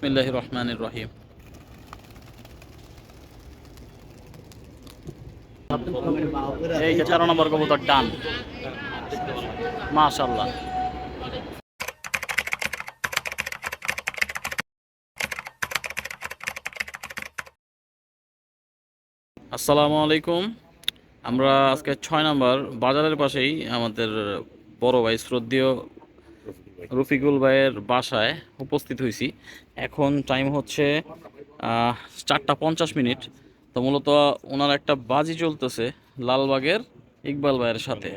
বিসমিল্লাহ রহমানির রহিম। এই যে তেরো নম্বর কবুতর ডান। মাশাল্লাহ আসসালামু আলাইকুম। আমরা আজকে ছয় নম্বর বাজারের পাশেই আমাদের বড় ভাই শ্রদ্ধেয় রফিকুল ভাইয়ের বাসায় উপস্থিত হয়েছি এখন টাইম হচ্ছে চারটা পঞ্চাশ মিনিট। তো মূলত ওনার একটা বাজি চলতেছে লালবাগের ইকবাল ভাইয়ের সাথে।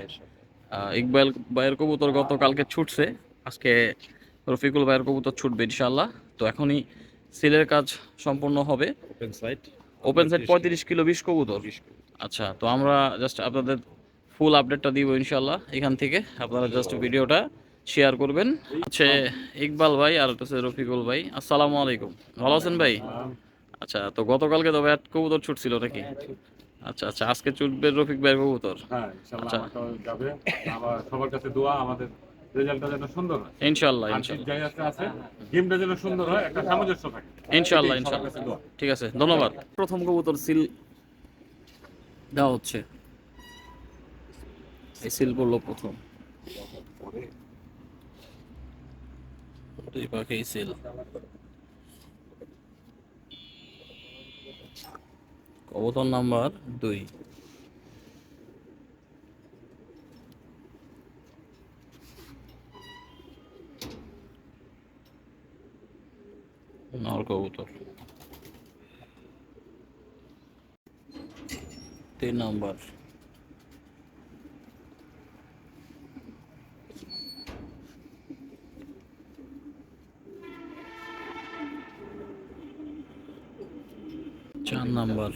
ইকবাল ভাইয়ের কবুতর গতকালকে ছুটছে। আজকে রফিকুল ভাইয়ের কবুতর ছুটবে ইনশাল্লাহ তো এখনই সিলের কাজ সম্পূর্ণ হবে। ওপেন সাইট ওপেন সাইড পঁয়ত্রিশ কিলো বিশ কবুতর। আচ্ছা তো আমরা জাস্ট আপনাদের ফুল আপডেটটা দিব ইনশাল্লাহ এখান থেকে। আপনারা জাস্ট ভিডিওটা শেয়ার করবেন। হচ্ছে ইকবাল ভাই আর হচ্ছে রফিকুল ভাই আসসালামু আলাইকুম। ভালো আছেন ভাই? আচ্ছা তো গতকালকে তো ব্যাট কবুতর ছুটছিল নাকি? আচ্ছা আচ্ছা আজকে ছুটবে রফিক ভাইয়ের কবুতর। হ্যাঁ ইনশাআল্লাহ আচ্ছা। যাবে। আমার সবার কাছে দোয়া আমাদের রেজাল্টটা যেন সুন্দর হয়। ইনশাল্লাহ যাই আছে আছে গেমটা যেন সুন্দর হয় একটা সামঞ্জস্য থাকে। কাছে দোয়া। ঠিক আছে ধন্যবাদ। প্রথম কবুতর সিল দেওয়া হচ্ছে। এই সিল পড়ল প্রথম। দুই পাখি সিল কবুতর নাম্বার দুই। নর কবুতর। তিন নম্বর। নম্বর।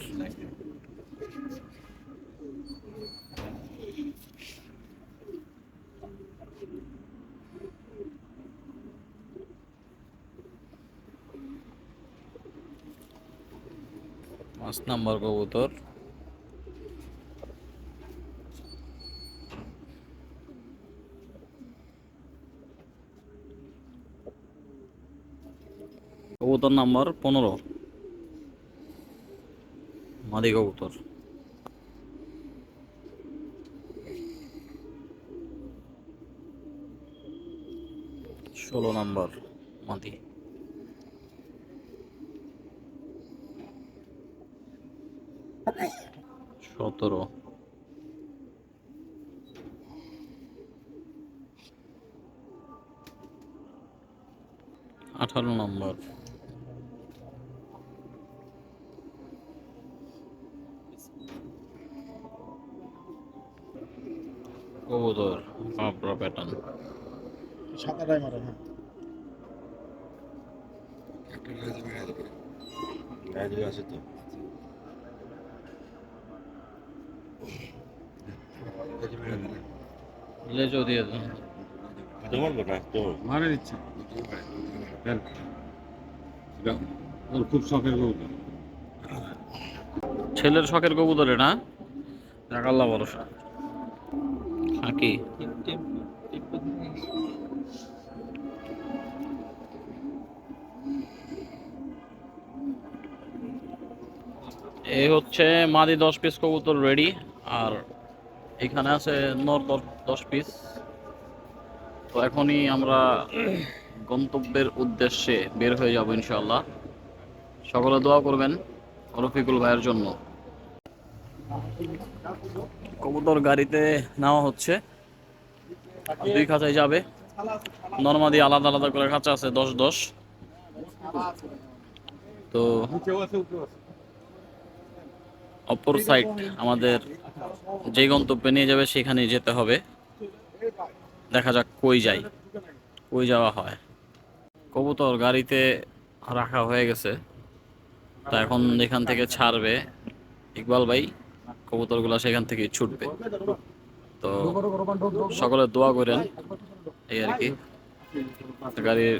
পাঁচ নম্বর কবুতর। কবুতর নাম্বার পনেরো। মাদি কবুতর। ষোলো নাম্বার মাদি। সতেরো। আঠারো নম্বর। কবুতর আপনার প্যাটার্ন। সাদাটাই মারে হ্যাঁ। আছে তো। লেজও দিয়ে দেন। তোমার তো। ওর খুব শখের কবুতর। ছেলের শখের কবুতরে না আল্লাহ ভরসা। খাকি এই হচ্ছে মাদি দশ পিস কবুতর রেডি আর এখানে আছে নর দশ পিস তো এখনই আমরা গন্তব্যের উদ্দেশ্যে বের হয়ে যাব ইনশাল্লাহ সকলে দোয়া করবেন রফিকুল ভাইয়ের জন্য। কবুতর গাড়িতে নেওয়া হচ্ছে। দুই খাঁচায় যাবে। নর্মাদি আলাদা আলাদা করে খাঁচা আছে, দশ দশ। তো অপর সাইড আমাদের যে গন্তব্যে নিয়ে যাবে, সেখানে যেতে হবে। দেখা যাক কই যাই, কই যাওয়া হয়। কবুতর গাড়িতে রাখা হয়ে গেছে। তা এখন এখান থেকে ছাড়বে। ইকবাল ভাই কবুতরগুলো সেখান থেকে ছুটবে। তো সকলে দোয়া করেন এই আর কি। গাড়ির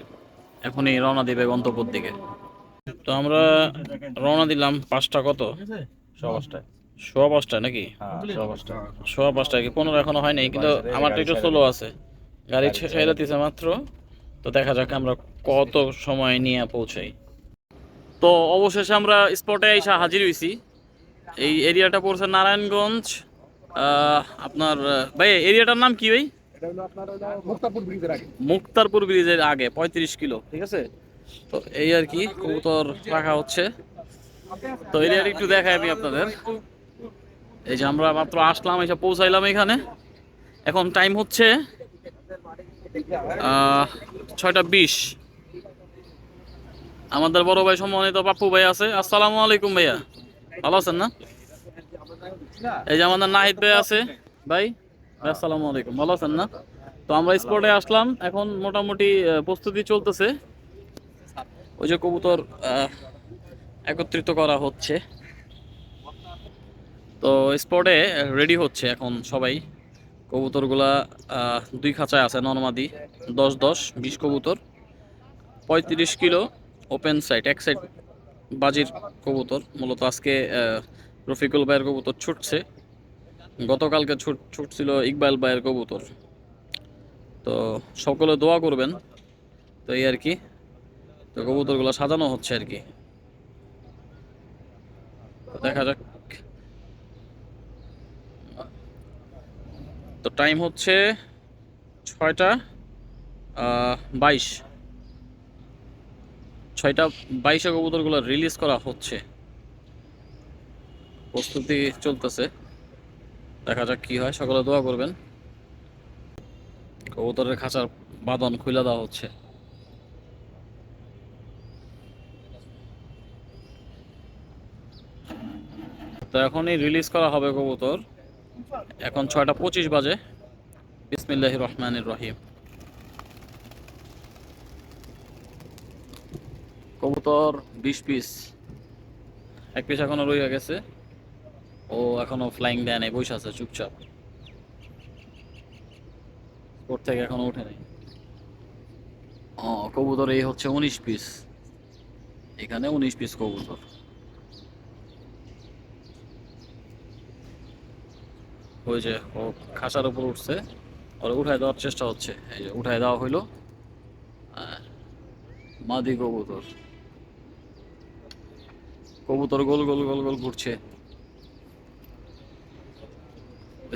এখনই রওনা দিবে গন্তব্যের দিকে। তো আমরা রওনা দিলাম পাঁচটা কত? সবাসটায় সোয়া পাঁচটায় নাকি? হ্যাঁ সোয়া পাঁচটায় কি? পনেরো এখনও হয়নি কিন্তু আমারটা একটু স্লো আছে। গাড়ি ছেড়ে দিতেছে মাত্র। তো দেখা যাক আমরা কত সময় নিয়ে পৌঁছাই। তো অবশেষে আমরা স্পটে এসে হাজির হয়েছি এই এরিয়াটা পড়ছে নারায়ণগঞ্জ আপনার, ভাই এরিয়াটার নাম কি ভাই? মুক্তারপুর ব্রিজের আগে, পঁয়ত্রিশ কিলো, ঠিক আছে? তো এই আর কি, কবুতর রাখা হচ্ছে। তো এরিয়াটা একটু দেখাই আমি আপনাদের। এই যে আমরা মাত্র আসলাম এসে পৌঁছাইলাম এখানে। এখন টাইম হচ্ছে ছয়টা বিশ। আমাদের বড় ভাই সম্মানিত পাপ্পু ভাই আছে। আসসালামু আলাইকুম ভাইয়া। ভালো আছেন না? এই যে আমাদের নাহিদ ভাই আছে। ভাই, আসসালামু আলাইকুম। ভালো আছেন না? তো আমরা স্পটে আসলাম। এখন মোটামুটি প্রস্তুতি চলতেছে। ওই যে কবুতর একত্রিত করা হচ্ছে। তো স্পটে রেডি হচ্ছে এখন সবাই। কবুতরগুলা দুই খাঁচায় আছে, নর্মাদি। দশ দশ, বিশ কবুতর। পঁয়ত্রিশ কিলো ওপেন সাইড এক সাইড বাজির কবুতর, মূলত আজকে রফিকুল ভাইয়ের কবুতর ছুটছে। গতকালকে ছুট, ছুটছিল ইকবাল ভাইয়ের কবুতর। তো সকলে দোয়া করবেন, তো এই আর কি। তো কবুতরগুলো সাজানো হচ্ছে আর কি। দেখা যাক। তো টাইম হচ্ছে ছয়টা বাইশ। ছয়টা বাইশে কবুতরগুলো রিলিজ করা হচ্ছে। প্রস্তুতি চলতেছে। দেখা যাক কি হয়। সকলে দোয়া করবেন। কবুতরের খাঁচার বাঁধন খুলে দেওয়া হচ্ছে। তো এখনই রিলিজ করা হবে কবুতর। এখন ছয়টা পঁচিশ বাজে। বিসমিল্লাহ রহমানির রহিম। কবুতর বিশ পিস এক পিস এখনও রয়ে গেছে। ও এখনও ফ্লাইং দেয় নাই বসে আছে চুপচাপ। ওর থেকে এখনও উঠে নাই। ও কবুতর এই হচ্ছে উনিশ পিস এখানে উনিশ পিস কবুতর। ওই যে ও খাসার উপর উঠছে। ওর উঠায় দেওয়ার চেষ্টা হচ্ছে। এই যে উঠায় দেওয়া হইল। আহ, মাদি কবুতর। কবুতর গোল গোল গোল গোল ঘুরছে।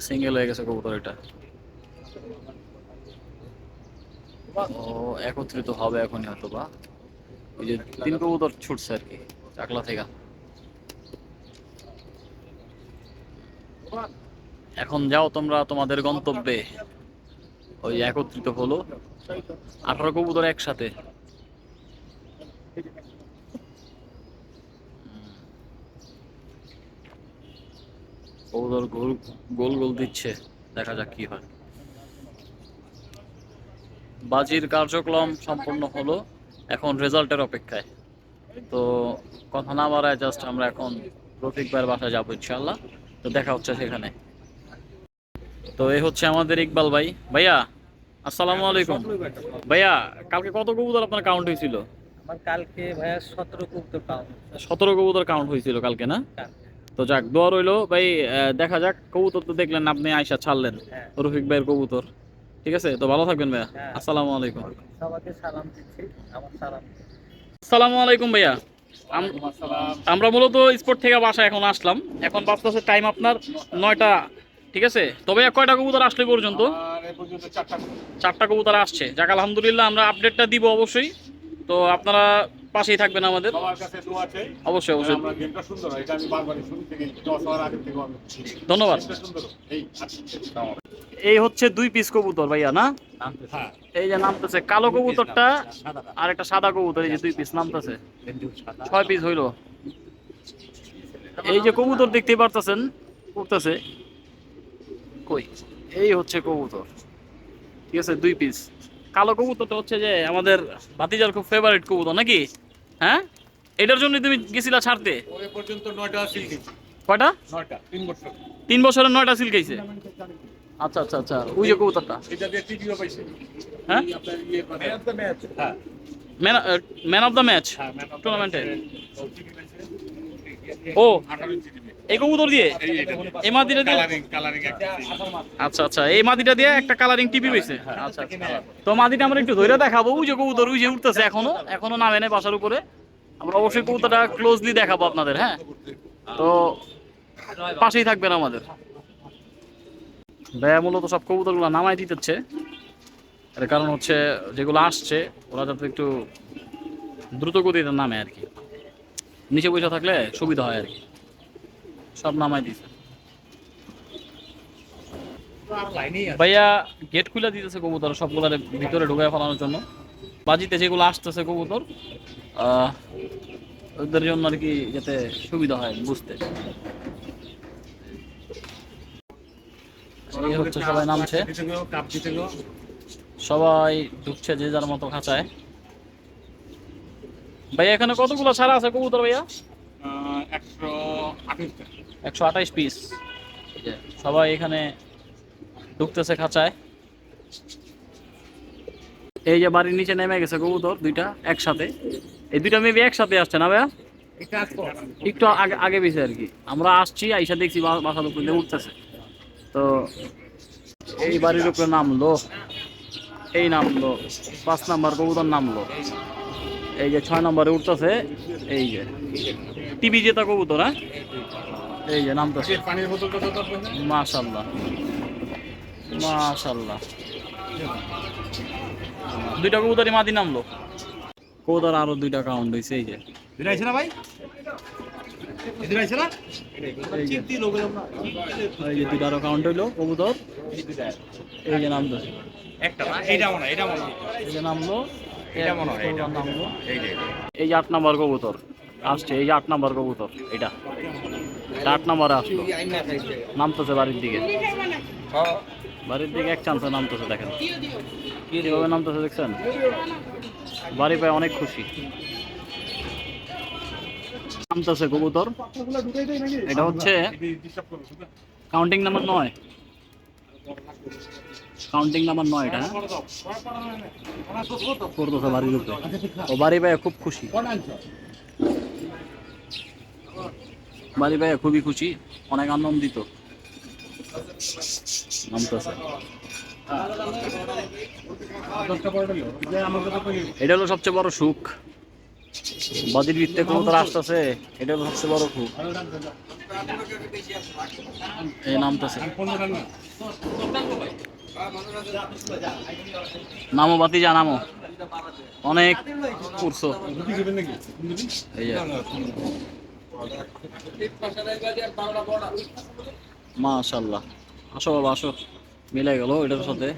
সিঙ্গেল হয়ে গেছে কবুতর এটা। ও, একত্রিত হবে এখনই হয়তো বা ওই যে তিন কবুতর ছুটছে আর কি, চাকলা থেকে। এখন যাও তোমরা তোমাদের গন্তব্যে। ওই একত্রিত হলো। আঠারো কবুতর একসাথে। কবুতর গোল গোল গোল দিচ্ছে। দেখা যাক কি হয়। বাজির কার্যক্রম সম্পূর্ণ হলো এখন রেজাল্টের অপেক্ষায়। তো কথা না বাড়ায় জাস্ট আমরা এখন রফিক ভাইয়ের বাসায় যাব ইনশাল্লাহ তো দেখা হচ্ছে সেখানে। তো এই হচ্ছে আমাদের ইকবাল ভাই। ভাইয়া আসসালামু আলাইকুম। ভাইয়া কালকে কত কবুতর আপনার কাউন্ট হয়েছিল? আমার কালকে ভাইয়া সতেরো কবুতর পাও সতেরো কবুতর কাউন্ট হয়েছিল কালকে না? তো যাক দোয়া রইল। ভাই দেখা যাক কবুতর তো দেখলেন আপনি আয়সা ছাড়লেন। রফিক ভাইয়ের কবুতর। ঠিক আছে? তো ভালো থাকবেন ভাইয়া। হ্যাঁ। আসসালামু আলাইকুম। সবাইকে সালাম দিচ্ছি আমার সালাম। আসসালামু আলাইকুম ভাইয়া। আমরা মূলত স্পোর্ট থেকে বাসা এখন আসলাম। এখন বাজতেছে টাইম আপনার নয়টা ঠিক আছে? তবে কয়টা কবুতর আসলে পর্যন্ত? চারটা। কবুতর আসছে। যাক আলহামদুলিল্লাহ আমরা আপডেটটা দিব অবশ্যই। তো আপনারা পাশেই থাকবেন আমাদের। অবশ্যই অবশ্যই। আমরা গেমটা সুন্দর এটা আমি বারবারই শুরু থেকে দশ হওয়ার আগে থেকে আমি ধন্যবাদ। এই। হচ্ছে দুই পিস কবুতর ভাইয়া না? হ্যাঁ। এই যে নামতেছে কালো কবুতরটা আর একটা সাদা কবুতর এই যে দুই পিস নামতেছে। ছয় পিস হইল। এই যে কবুতর দেখতে পারতেছেন উঠতেছে। কই? এই হচ্ছে কবুতর। ঠিক আছে দুই পিস কালো কবুতরটা হচ্ছে যে আমাদের ভাতিজার খুব ফেভারিট কবুতর নাকি? হ্যাঁ? এটার জন্য তুমি গেছিলা ছাড়তে? ওই পর্যন্ত নয়টা সিল কয়টা? নয়টা তিন বছর। তিন বছরের নয়টা সিল খাইছে আচ্ছা আচ্ছা আচ্ছা। ওই যে কবুতরটা। এটা দিয়ে টিভিও পাইছে। হ্যাঁ? আপনার ইয়ে মানে ম্যাচ হ্যাঁ। Man man of the match হ্যাঁ ম্যান অফ টুর্নামেন্টে ও। আঠারো ইঞ্চি টিভি এই কবুতর দিয়ে? এই মাদিটা দিয়ে। আচ্ছা আচ্ছা এই মাদিটা দিয়ে একটা কালারিং টিভি পেয়েছে আচ্ছা আচ্ছা। তো মাদিটা আমরা একটু ধরে দেখাবো। ওই যে কবুতর ওই যে উঠতেছে এখনও এখনও নামে নেই বাসার উপরে। আমরা অবশ্যই কবুতরটা ক্লোজলি দেখাবো আপনাদের হ্যাঁ? তো পাশেই থাকবেন আমাদের। ভাইয়া মূলত সব কবুতরগুলো নামাই দিতেছে। এর কারণ হচ্ছে যেগুলো আসছে ওরা যাতে একটু দ্রুত গতিতে নামে আর কি। নিচে বসে থাকলে সুবিধা হয় আর কি। সব নামাই দিছে। ভাইয়া গেট খুলে দিতেছে কবুতর সবগুলোর ভিতরে ঢুকায় ফেলানোর জন্য। বাজিতে যেগুলো আসতেছে কবুতর ওদের জন্য আর কি যাতে সুবিধা হয় বুঝতে। এই হচ্ছে সবাই নামছে। সবাই ঢুকছে যে যার মতো খাঁচায়। ভাইয়া এখানে কতগুলো ছাড়া আছে কবুতর ভাইয়া? একশো আঠাশটা একশো আঠাইশ পিস সবাই এখানে ঢুকতেছে খাঁচায়। এই যে বাড়ির নিচে নেমে গেছে কবুতর দুইটা একসাথে। এই দুইটা মেবি একসাথে আসছে না ভাইয়া? একটু আগে আগে বেশি আর কি। আমরা আসছি আইসা দেখছি বাসার উপরে দিয়ে উঠতেছে। তো এই বাড়ির উপরে নামলো। এই নামলো। পাঁচ নাম্বার কবুতর নামলো। এই যে ছয় নম্বরে উঠতেছে। এই যে। টিভি জেতা কবুতর হ্যাঁ? এই যে নামতেছে পানির বোতল কত দরকার মাশাল্লাহ মাশাল্লাহ দুইটা কবুতরই মাদি নামলো। কবুতর আরও দুইটা কাউন্ট হয়েছে এই যে। দিলাইছে না ভাই? দুইটা কাউন্ট হইল কবুতর। এই যে নামতেছে একটা এইটা মনে হয়, মনে এই যে নামলো এটা মনে হয়, এটা। নামলো। এই যে এই যে। আট নাম্বার কবুতর। আসছে এই যে আট নাম্বার কবুতর এটা আট নাম্বারে আসলো। নামতেছে বাড়ির দিকে। বাড়ির দিকে এক চান্সে নামতেছে, দেখেন। কীভাবে নামতেছে দেখছেন? বাড়ি পায় অনেক খুশি। নামতেছে কবুতর। এটা হচ্ছে কাউন্টিং নাম্বার নয়। কাউন্টিং নাম্বার নয় এটা হ্যাঁ? করতেছে বাড়ির উপরে। ও বাড়ি পায় খুব খুশি। বাড়ি ভাইয়া খুবই খুশি, অনেক আনন্দিত। এটা হলো সবচেয়ে বড় সুখ। বাদির ভিত্তে কবুতর আসতেছে এটা হলো সবচেয়ে বড় সুখ। এই নামতেছে। নামো বাতি যা নামো। অনেক উঠছো এই মাশাল্লাহ আসো বাবা আসো। মিলে গেল এটার সাথে।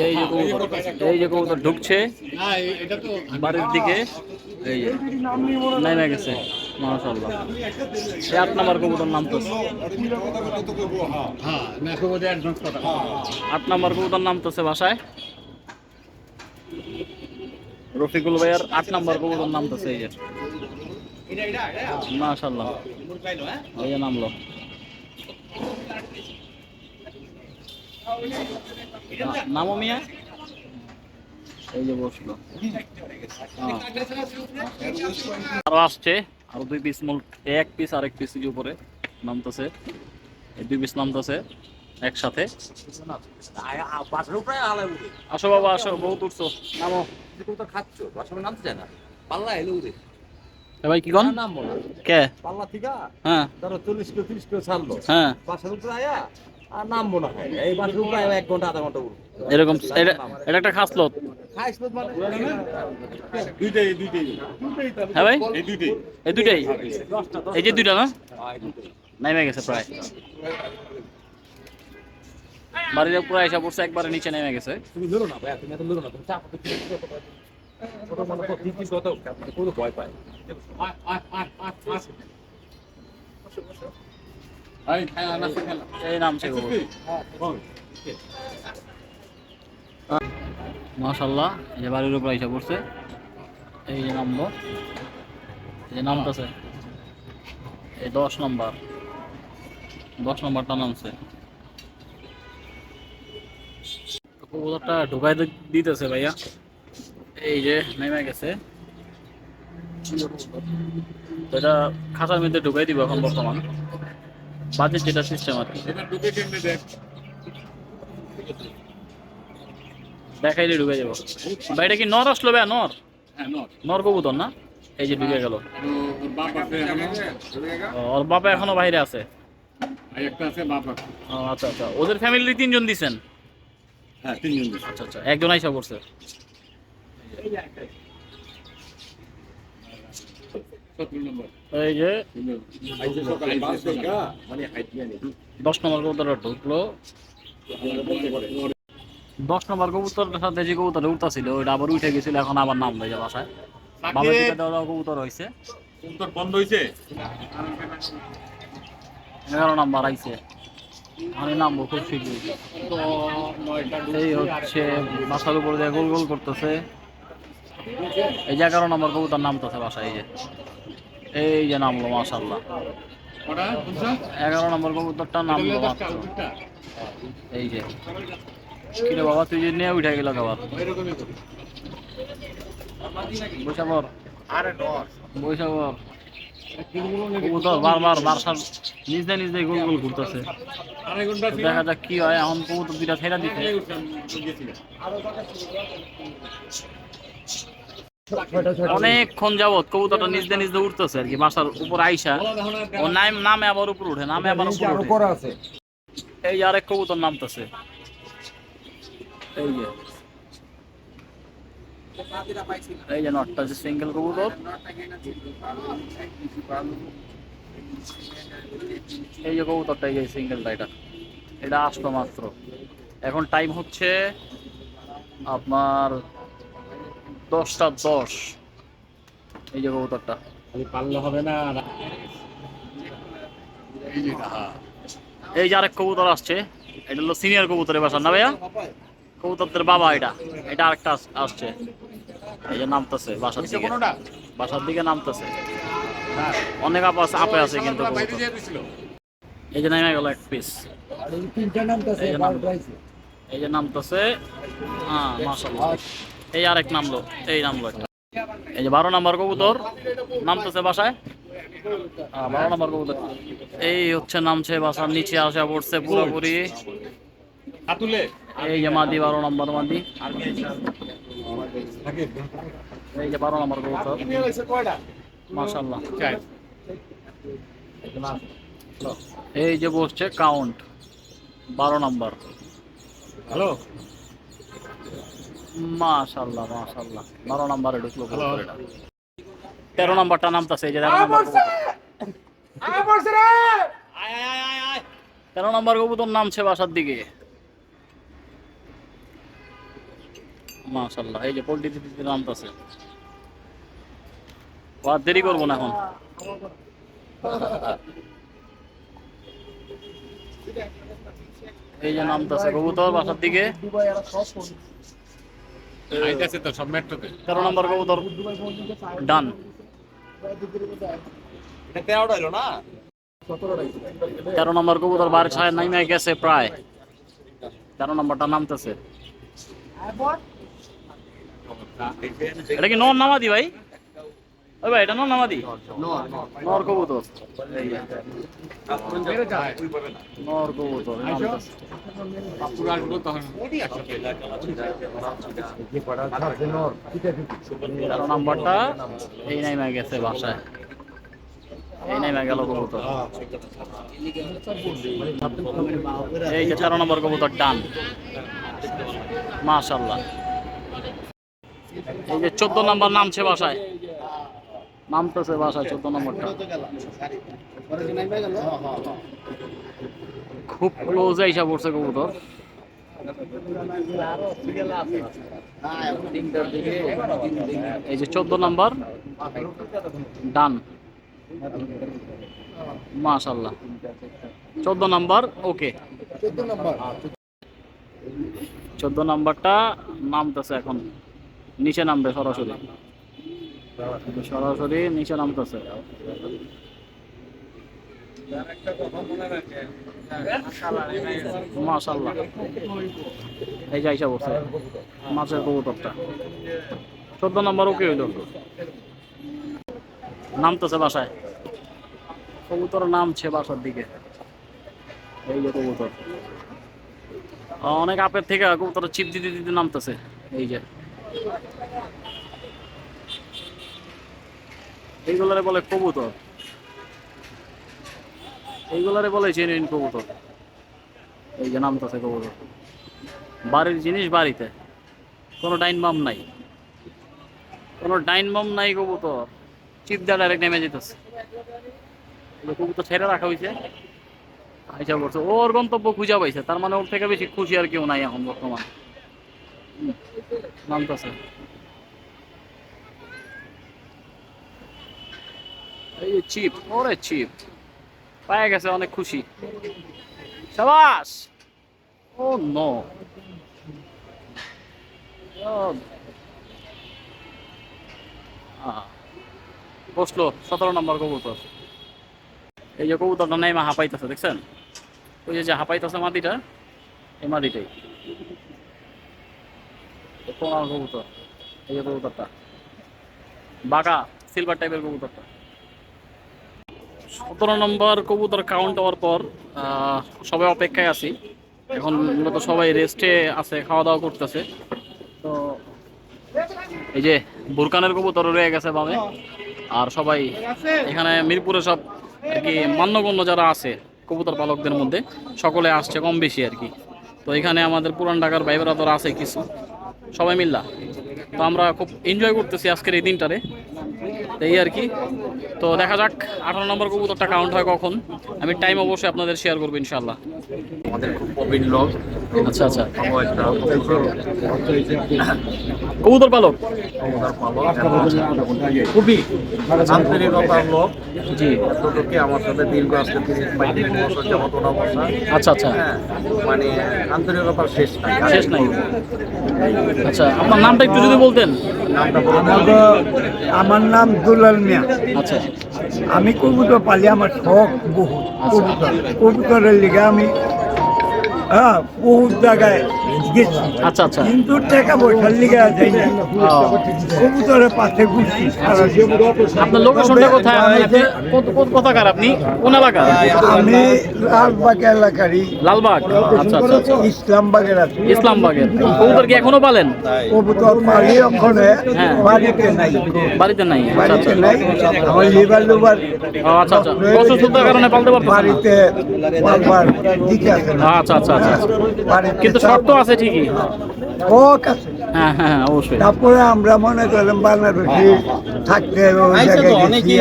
এই যে কবুতর এই যে কবুতর ঢুকছে না এই- এটা তো বাড়ির দিকে। এই যে নেমে গেছে। মাশাল্লাহ এই আট নাম্বার কবুতর নাম তো। হ্যাঁ আট নাম্বার কবুতর নামতেছে বাসায়। রফিকুল ভাইয়ার আট নাম্বার কবুতর নামতেছে এই যে। মাশাল্লাহ নামলো। নামো মিয়া। এই যে বসল। আরও আসছে, আরও দুই পিস মূল, এক পিস আরেক পিস উপরে নামতেছে। দুই পিস নামতেছে। একসাথে। আসো বাবা আসো বহুত উঠছো। নামো। এ ভাই কি কন? নামবো না। কে? পাল্লা থেকে? হ্যাঁ। ধরো চল্লিশ কিলো তিরিশ কিলো ছাড়লো। হ্যাঁ। বাসার উপরে আয়া আর নামবো না খাই এই বাসার উপরে এক ঘণ্টা আধা ঘণ্টা উঠবো। এরকম এটা এটা একটা খাসলো খাইস মানে? দুইটাই দুইটাই। হ্যাঁ ভাই? এই দুইটাই। এই দুইটাই? এই যে দুইটা না? নাইমে গেছে প্রায়। বাড়ির উপরে এসে পড়ছে একবারে নিচে নেমে গেছে। তুমি লড়ো না ভাই তুমি এত লড়ো না তুমি চাপ ছোট তো তিন তিন কত কোনো ভয় পায় আয় আয় আয় আয় আয়। আয় খায়া না খেলা এই। মাশাল্লাহ যে বাড়ির উপরে এসে পড়ছে এই যে নামলো এই যে এই দশ নম্বর দশ নম্বরটা নামছে। কবুতরটা ঢুকাই দিতেছে ভাইয়া। এই যে নেমে গেছে। এটা মধ্যে ঢুকাই দিব এখন বর্তমান। বাজেট যেটা সিস্টেম আর কি। দেখাইলে ঢুকে যাব ভাই এটা কি নর আসলো ভাই নর? হ্যাঁ নট নর কবুতর না? এই যে ঢুকে গেল। ওর বাবা এখনও বাইরে আছে? আচ্ছা আচ্ছা। ওদের ফ্যামিলি তিনজন দিছেন? হ্যাঁ তিনজন আচ্ছা আচ্ছা একজন আইসা করছে সতেরো নম্বর এই যে আইসে সকালে পাঁচ টাকা মানে হাইট জানি দশ নম্বর কবুতরটা ঢুকলো। দশ নম্বর কবুতরটার সাথে যে কবুতর উঠতেছিল ওইটা আবার উঠে গেছিল এখন আবার নাম লয়ে যাবে বাসায় কবুতর হয়েছে তোর বন্ধ হয়েছে এগারো নাম্বার আইছে। আমি নামবো খুব শীঘ্রই এই হচ্ছে বাসার উপর দিয়ে গোল গোল করতেছে। এই যে এগারো নম্বর কবুতর নামতেছে বাসায় এই যে। এই যে নামলো মাশাল্লাহ এগারো নম্বর কবুতরটা নামলো এই যে। কিরে বাবা তুই যে নিয়ে উঠে গেল আবার? এরকমই করি। দেখা যাক কি হয়, এখন দুইটা ছেড়া দিতে অনেকক্ষণ যাবত কবুতরটা নিজে নিজে উঠতেছে আর কি, বাসার উপর আইসা। ও নাম নামে আবার উপর উঠে, নামে আবার উপর উঠে। এই আরেক কবুতর নামতেছে। এই যে। এই যে নটটা যে সিঙ্গেল কবুতর। এই যে কবুতরটা এই যে সিঙ্গেলটা এটা। এটা আসলো মাত্র। এখন টাইম হচ্ছে আপনার দশটা দশ। এই যে কবুতরটা। পারলে হবে না এই যে আরেক কবুতর আসছে। এটা হলো সিনিয়র কবুতরের বাসা না ভাইয়া। কবুতরদের বাবা এটা। এটা আরেকটা আসছে। এই যে নামতেছে বাসার দিকে। কোনটা? বাসার দিকে নামতেছে। অনেক আপা আছে আপে আছে কিন্তু এই যে নেমে গেল এক পিস এই যে নাম- এই যে নামতেছে হ্যাঁ মাশাআল্লাহ। এই আরেক নামলো এই নামলো একটা। এই যে বারো নাম্বার কবুতর নামতেছে বাসায়। হ্যাঁ, বারো নাম্বার কবুতর। এই হচ্ছে নামছে বাসার নিচে আসা পড়ছে পুরোপুরি। হাতুলে? এই যে মাদি বারো নম্বর মাদি। এই যে বারো নম্বর কবুতর মাশাল্লাহ এই যে বসছে কাউন্ট বারো নম্বর। হ্যালো? মাশাল্লাহ মাশাল্লাহ বারো নম্বরে ঢুকলো তেরো নম্বরটা নামতেছে এই যে তেরো নম্বর। তেরো নম্বর কবুতর নামছে বাসার দিকে। মাশাল্লাহ এই যে পোল্ট্রি দিতে নামতেছে। আর দেরি করব না এখন। এই যে নামতেছে কবুতর বাসার দিকে। আইতাছে তো সব মেট্রোতে। তেরো নম্বর কবুতর ডান। তেরো নম্বর কবুতর বার ছায় নাইমে গেছে প্রায়। তেরো নম্বরটা নামতেছে। এটা কি নর নামাদি ভাই? ওই ভাই এটা নর নামাদি? নর কবুতর। নর কবুতর নম্বরটা? এই নাইমে গেছে বাসায়। এই নাইমে গেল কবুতর। এই যে তেরো নম্বর কবুতর ডান। মাশাল্লাহ এই যে চোদ্দ নম্বর নামছে বাসায়। নামতেছে বাসায় চোদ্দ নম্বরটা। খুব ক্লোজ আইসা পড়ছে কবুতর। এই যে চোদ্দ নম্বর, ডান। মাশাল্লাহ চোদ্দ নাম্বার, ওকে। চোদ্দ নাম্বারটা নামতেছে এখন। নিচে নামবে সরাসরি। সরাসরি নিচে নামতেছে। মাশাল্লাহ এই বসে মাছের কবুতরটা। চোদ্দ নম্বর ওকে হইল। নামতেছে বাসায়। কবুতর নামছে বাসার দিকে। এই যে কবুতর। অনেক আপের থেকে কবুতর চিপ দিতে দিতে নামতেছে। এই যে। এইগুলারে বলে কবুতর। এইগুলারে বলে জেনুইন কবুতর। এই যে নামতেছে কবুতর। বাড়ির জিনিস বাড়িতে। কোনো ডাইন বাম নাই। কোনো ডাইন বাম নাই কবুতর। চিপ দেওয়া ডাইরেক্ট নেমে যেতেছে। কবুতর ছেড়ে রাখা হয়েছে আইসা করছে ওর গন্তব্য খুঁজা পাইছে। তার মানে ওর থেকে বেশি খুশি আর কেউ নাই এখন বর্তমান। নামতেছে। এই চিপ, ওরে চিপ। পায়ে গেছে, অনেক খুশি। সাবাস! Oh no. বসল, সতেরো নম্বর কবুতর। এই যে কবুতরটা নাইমা হাঁপাইতেছে, দেখছেন? ওই যে হাঁপাইতেছে মাটিটা, এই মাটিটাই এ কোন আমার কবুতর, এই যে কবুতরটা। বাঁকা সিলভার টাইপের কবুতরটা। সতেরো নম্বর কবুতর কাউন্ট হওয়ার পর সবাই অপেক্ষায় আছি। এখন মূলত সবাই রেস্টে আছে খাওয়া দাওয়া করতেছে। তো এই যে বুরকানের কবুতর রয়ে গেছে বামে। আর সবাই এখানে মিরপুরে সব আর কি মান্যগণ্য যারা আছে, কবুতর পালকদের মধ্যে, সকলে আসছে কম বেশি আর কি। তো এখানে আমাদের পুরান ঢাকার ভাইবেরা তো আছে কিছু। সবাই মিল্লা। তো আমরা খুব এনজয় করতেছি আজকের এই দিনটারে। এই আর কি। তো দেখা যাক আঠারো নম্বর কবুতরটা কাউন্ট হয় কখন। আমি টাইম অবশ্যই আপনাদের শেয়ার করব ইনশাল্লাহ আমাদের খুব প্রবীণ লোক। আচ্ছা আচ্ছা। কবুতর পালক? খুবই আন্তরিকতার লোক। জি। এতটুকু আমার সাথে দীর্ঘ আজকে তিরিশ পঁয়ত্রিশ বছর যাবত ওনা আচ্ছা আচ্ছা। হ্যাঁ মানে আন্তরিকতার শেষ নাই। শেষ নাই। আচ্ছা আপনার নামটা একটু যদি বলতেন। আমার নাম দুলাল মিয়া। আচ্ছা। আমি কবুতর পালি আমার শখ বহুত। কবুতর কবুতরের লিগে আমি হ্যাঁ বহুত জায়গায় গেছি। আচ্ছা আচ্ছা। কিন্তু টাকা পয়সার লিগে যাই না। কবুতরের পাশে ঘুরছি আপনার লোকেশনটা কোথায়? আপনি কোথাকার কোন এলাকা আমি লালবাগ এলাকারই। লালবাগ? আচ্ছা আচ্ছা আচ্ছা। ইসলামবাগের আছি। ইসলামবাগের। কবুতর কি এখনও পালেন? কবুতর পালি ওখানে হ্যাঁ। বাড়িতে নাই। বাড়িতে নাই। আচ্ছা বাড়িতে আচ্ছা নাই। আমার লিভার লিভার আচ্ছা আচ্ছা। অসুস্থতার কারণে পালতে বাড়িতে আচ্ছা আচ্ছা। কিন্তু শর্ত আছে ঠিকই। আছে। হ্যাঁ হ্যাঁ হ্যাঁ, অবশ্যই। তারপরে আমরা মনে করলাম বাংলাদেশে থাকতে ওই জায়গায় গেছি,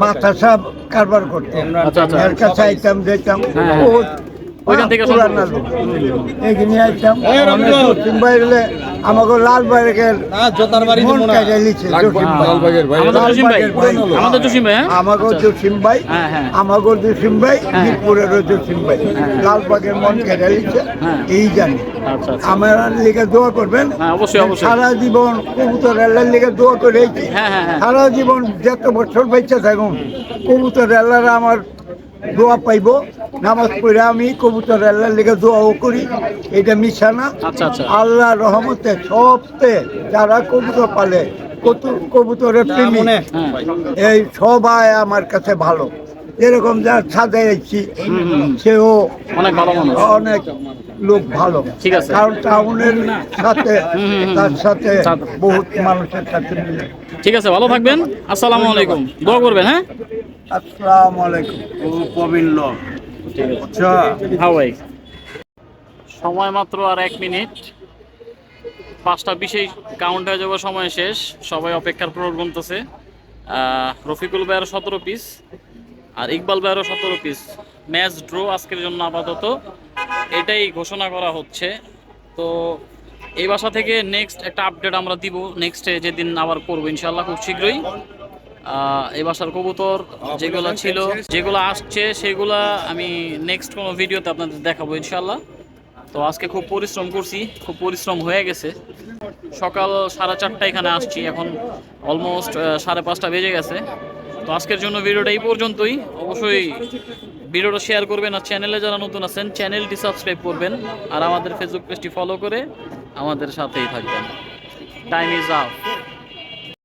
পাতা সাপ কারবার করতাম আচ্ছা আচ্ছা। এর কাছে আইতাম যেতাম ওইখান থেকে এখানে আমাকে লাল বাইরের মন কাজে আমাদের জসিম ভাই। ভাই। আমাদের জসিম ভাই হ্যাঁ? আমাকে আচ্ছা। জসিম ভাই। হ্যাঁ, হ্যাঁ। আমাকে জসিম ভাই। মিরপুরেরও জসিম ভাই। লালবাগের মন। এই জানি। আচ্ছা আচ্ছা। আমার দোয়া করবেন। সারা জীবন কবুতর আল্লাহর লিগে দোয়া করে সারা জীবন যত বছর বেঁচে থাকুন কবুতর আমার দোয়া পাইব। নামাজ পড়ে আমি কবুতর আল্লাহর লেগে দোয়াও করি। এটা মিশা না। আচ্ছা আচ্ছা। আল্লাহ রহমতে সবতে যারা কবুতর পালে কত- কবুতরের প্রেমী হ্যাঁ এই সবাই আমার কাছে ভালো। এরকম যা সাজাইছি। সেও অনেক ভালো অনেক লোক ভালো। ঠিক আছে। কারণ টাউনের সাথে। তার সাথে। বহুত মানুষের সাথে মিলে। ঠিক আছে ভালো থাকবেন। আসসালামু আলাইকুম। দোয়া করবেন হ্যাঁ? আসসালামু আলাইকুম। প্রবীণ লোক। আচ্ছা। হ্যাঁ ভাই সময় মাত্র আর এক মিনিট। পাঁচটা বিশেষ কাউন্ট হয়ে যাওয়ার সময় শেষ। সবাই অপেক্ষার প্রহর গুনতেছে। আহ, রফিকুল ভাইয়ের সতেরো পিস আর ইকবাল ভাইয়েরও সতেরো পিস ম্যাচ ড্র আজকের জন্য আপাতত। এটাই ঘোষণা করা হচ্ছে। তো এই বাসা থেকে নেক্সট একটা আপডেট আমরা দিব। নেক্সটে যেদিন আবার করব ইনশাল্লাহ খুব শীঘ্রই। এই বাসার কবুতর যেগুলো ছিল, যেগুলো আসছে, সেগুলা আমি নেক্সট কোনো ভিডিওতে আপনাদের দেখাবো ইনশাল্লাহ তো আজকে খুব পরিশ্রম করছি, খুব পরিশ্রম হয়ে গেছে। সকাল সাড়ে চারটা এখানে আসছি, এখন অলমোস্ট সাড়ে পাঁচটা বেজে গেছে। তো আজকের জন্য ভিডিওটা এই পর্যন্তই। অবশ্যই ভিডিওটা শেয়ার করবেন আর চ্যানেলে যারা নতুন আছেন, চ্যানেলটি সাবস্ক্রাইব করবেন আর আমাদের ফেসবুক পেজটি ফলো করে আমাদের সাথেই থাকবেন। Time is up